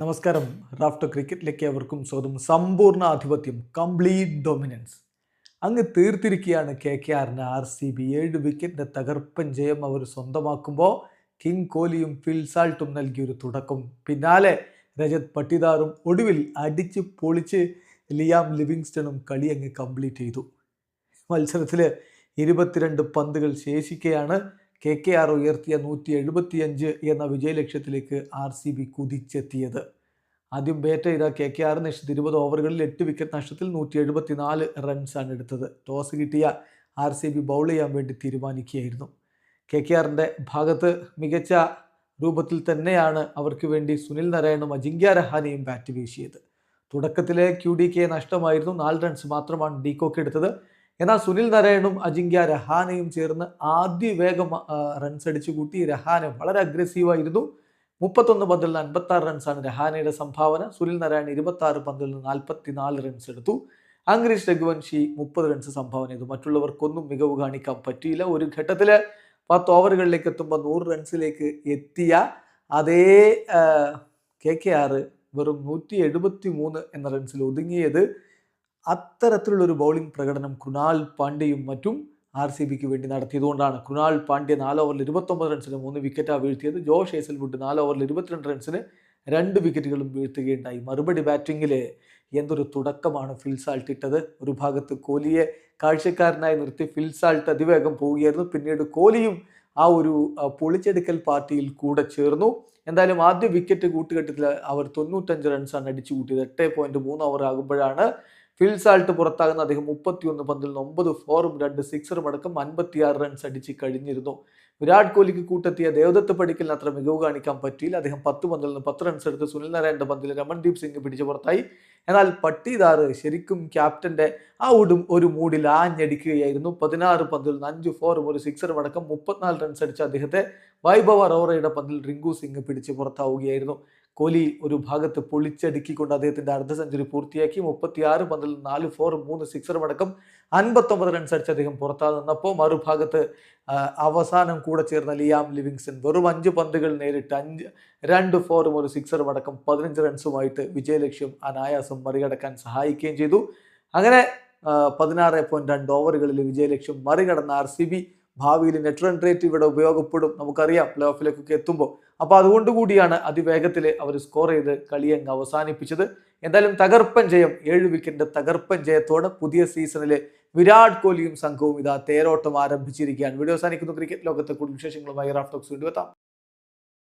നമസ്കാരം. റാഫ്റ്റർ ക്രിക്കറ്റിലേക്ക് അവർക്കും സ്വാഗതം. സമ്പൂർണ ആധിപത്യം കംപ്ലീറ്റ് ഡൊമിനൻസ് അങ്ങ് തീർത്തിരിക്കുകയാണ് കെ കെ ആറിന് ആർ സി ബി ഏഴ് വിക്കറ്റിന്റെ തകർപ്പൻ ജയം അവർ സ്വന്തമാക്കുമ്പോൾ കിങ് കോഹ്ലിയും ഫിൽസാൾട്ടും നൽകിയൊരു തുടക്കം. പിന്നാലെ രജത് പട്ടിദാറും ഒടുവിൽ അടിച്ച് പൊളിച്ച് ലിയാം ലിവിങ്സ്റ്റണും കളി അങ്ങ് കംപ്ലീറ്റ് ചെയ്തു. മത്സരത്തിൽ ഇരുപത്തിരണ്ട് പന്തുകൾ ശേഷിക്കെയാണ് കെ കെ ആർ ഉയർത്തിയ നൂറ്റി എഴുപത്തിയഞ്ച് എന്ന വിജയലക്ഷ്യത്തിലേക്ക് ആർ സി ബി കുതിച്ചെത്തിയത്. ആദ്യം ബാറ്റ് ചെയ്ത കെ കെ ആർ ഇരുപത് ഓവറുകളിൽ എട്ട് വിക്കറ്റ് നഷ്ടത്തിൽ നൂറ്റി എഴുപത്തിനാല് റൺസാണ് എടുത്തത്. ടോസ് കിട്ടിയ ആർ സി ബി ബൗൾ ചെയ്യാൻ വേണ്ടി തീരുമാനിക്കുകയായിരുന്നു. കെ കെ ആറിന്റെ ഭാഗത്ത് മികച്ച രൂപത്തിൽ തന്നെയാണ് അവർക്ക് വേണ്ടി സുനിൽ നാരായണും അജിങ്ക്യ രഹാനെയും ബാറ്റ് വീശിയത്. തുടക്കത്തിലെ ക്യു ഡി കെ നഷ്ടമായിരുന്നു. നാല് റൺസ് മാത്രമാണ് ഡീകോക്ക് എടുത്തത്. എന്നാൽ സുനിൽ നാരായണും അജിങ്ക്യ രഹാനയും ചേർന്ന് ആദ്യ വേഗം റൺസ് അടിച്ചു കൂട്ടി. രഹാന വളരെ അഗ്രസീവായിരുന്നു മുപ്പത്തൊന്ന് പന്തിൽ നിന്ന് അൻപത്തി ആറ് റൺസാണ് രഹാനയുടെ സംഭാവന. സുനിൽ നാരായണൻ ഇരുപത്തി ആറ് പന്തിൽ നിന്ന് നാൽപ്പത്തി നാല് റൺസ് എടുത്തു. അങ്കരീഷ് രഘുവൻഷി മുപ്പത് റൺസ് സംഭാവന ചെയ്തു. മറ്റുള്ളവർക്കൊന്നും മികവ് കാണിക്കാൻ പറ്റിയില്ല. ഒരു ഘട്ടത്തിൽ പത്ത് ഓവറുകളിലേക്ക് എത്തുമ്പോൾ നൂറ് റൺസിലേക്ക് എത്തിയ അതേ കെ കെ ആറ് വെറും നൂറ്റി എഴുപത്തി മൂന്ന് എന്ന റൺസിൽ ഒതുങ്ങിയത് അത്തരത്തിലുള്ളൊരു ബൗളിംഗ് പ്രകടനം കൃണാൽ പാണ്ഡ്യയും മറ്റും ആർ സി ബിക്ക് വേണ്ടി നടത്തിയതുകൊണ്ടാണ്. കൃണാൽ പാണ്ഡ്യ നാല് ഓവറിൽ ഇരുപത്തൊമ്പത് റൺസിന് മൂന്ന് വിക്കറ്റാണ് വീഴ്ത്തിയത്. ജോഷ് ഹേസൽവുഡ് നാല് ഓവറിൽ ഇരുപത്തിരണ്ട് റൺസിന് രണ്ട് വിക്കറ്റുകളും വീഴ്ത്തുകയുണ്ടായി. മറുപടി ബാറ്റിങ്ങിൽ എന്തൊരു തുടക്കമാണ് ഫിൽസാൾട്ട് ഇട്ടത്. ഒരു ഭാഗത്ത് കോഹ്ലിയെ കാഴ്ചക്കാരനായി നിർത്തി ഫിൽസാൾട്ട് അതിവേഗം പോവുകയായിരുന്നു. പിന്നീട് കോഹ്ലിയും ആ ഒരു പൊളിച്ചെടുക്കൽ പാർട്ടിയിൽ കൂടെ ചേർന്നു. എന്തായാലും ആദ്യ വിക്കറ്റ് കൂട്ടുകെട്ടത്തിൽ അവർ തൊണ്ണൂറ്റഞ്ച് റൺസാണ് അടിച്ചു കൂട്ടിയത് എട്ട് പോയിന്റ് മൂന്ന് ഓവർ ആകുമ്പോഴാണ് ഫിൽസാൾട്ട് പുറത്താകുന്ന അദ്ദേഹം മുപ്പത്തിയൊന്ന് പന്തിൽ നിന്ന് ഒമ്പത് ഫോറും രണ്ട് സിക്സറും അടക്കം അൻപത്തിയാറ് റൺസ് അടിച്ച് കഴിഞ്ഞിരുന്നു. വിരാട് കോഹ്ലിക്ക് കൂട്ടെത്തിയ ദേവദത്ത് പടിക്കലിന് അത്ര മികവ് കാണിക്കാൻ പറ്റിയില്ല. അദ്ദേഹം പത്ത് പന്തിൽ നിന്ന് പത്ത് റൺസ് എടുത്ത് സുനിൽ നാരായണന്റെ പന്തിൽ രമൺദീപ് സിംഗ് പിടിച്ചു പുറത്തായി. എന്നാൽ പട്ടിദാർ ശരിക്കും ക്യാപ്റ്റന്റെ ആ ഒരു ഒരു മൂഡിൽ ആഞ്ഞടിക്കുകയായിരുന്നു. പതിനാറ് പന്തിൽ അഞ്ച് ഫോറും ഒരു സിക്സറും അടക്കം മുപ്പത്തിനാല് റൺസ് അടിച്ച അദ്ദേഹത്തെ വൈഭവ റോറയുടെ പന്തിൽ റിങ്കു സിംഗ് പിടിച്ച് പുറത്താവുകയായിരുന്നു. കോലി ഒരു ഭാഗത്ത് പൊളിച്ചടുക്കിക്കൊണ്ട് അദ്ദേഹത്തിന്റെ അർദ്ധ സെഞ്ചുറി പൂർത്തിയാക്കി മുപ്പത്തിയാറ് പന്തിൽ നാല് ഫോറും മൂന്ന് സിക്സറും അടക്കം അൻപത്തൊമ്പത് റൺസ് അടിച്ച് അദ്ദേഹം പുറത്താ നിന്നപ്പോൾ മറുഭാഗത്ത് അവസാനം കൂടെ ചേർന്ന ലിയാം ലിവിങ്സൺ വെറും അഞ്ച് പന്തുകൾ നേരിട്ട് അഞ്ച് രണ്ട് ഫോറും ഒരു സിക്സറും അടക്കം പതിനഞ്ച് റൺസുമായിട്ട് വിജയലക്ഷ്യം അനായാസം മറികടക്കാൻ സഹായിക്കുകയും ചെയ്തു. അങ്ങനെ പതിനാറ് പോയിന്റ് രണ്ട് ഓവറുകളിൽ വിജയലക്ഷ്യം മറികടന്ന ആർ സി ബി ഭാവിയിൽ നെറ്റ് റൺ റേറ്റ് ഇവിടെ ഉപയോഗപ്പെടും നമുക്കറിയാം പ്ലേ ഓഫിലേക്കൊക്കെ എത്തുമ്പോൾ. അപ്പോൾ അതുകൊണ്ട് കൂടിയാണ് അതിവേഗത്തിൽ അവർ സ്കോർ ചെയ്ത് കളിയങ്ങ് അവസാനിപ്പിച്ചത്. എന്തായാലും തകർപ്പൻ ജയം ഏഴ് വിക്കറ്റിന്റെ തകർപ്പൻ ജയത്തോടെ പുതിയ സീസണിലെ വിരാട് കോഹ്ലിയും സംഘവും ഇതാ തേരോട്ടം ആരംഭിച്ചിരിക്കുകയാണ്. വീഡിയോ അവസാനിക്കുന്നു. ക്രിക്കറ്റ് ലോകത്തെ കൂടുതൽ വിശേഷങ്ങളുമായി റാഫ്റ്റോക്സ് വീണ്ടും എത്താം.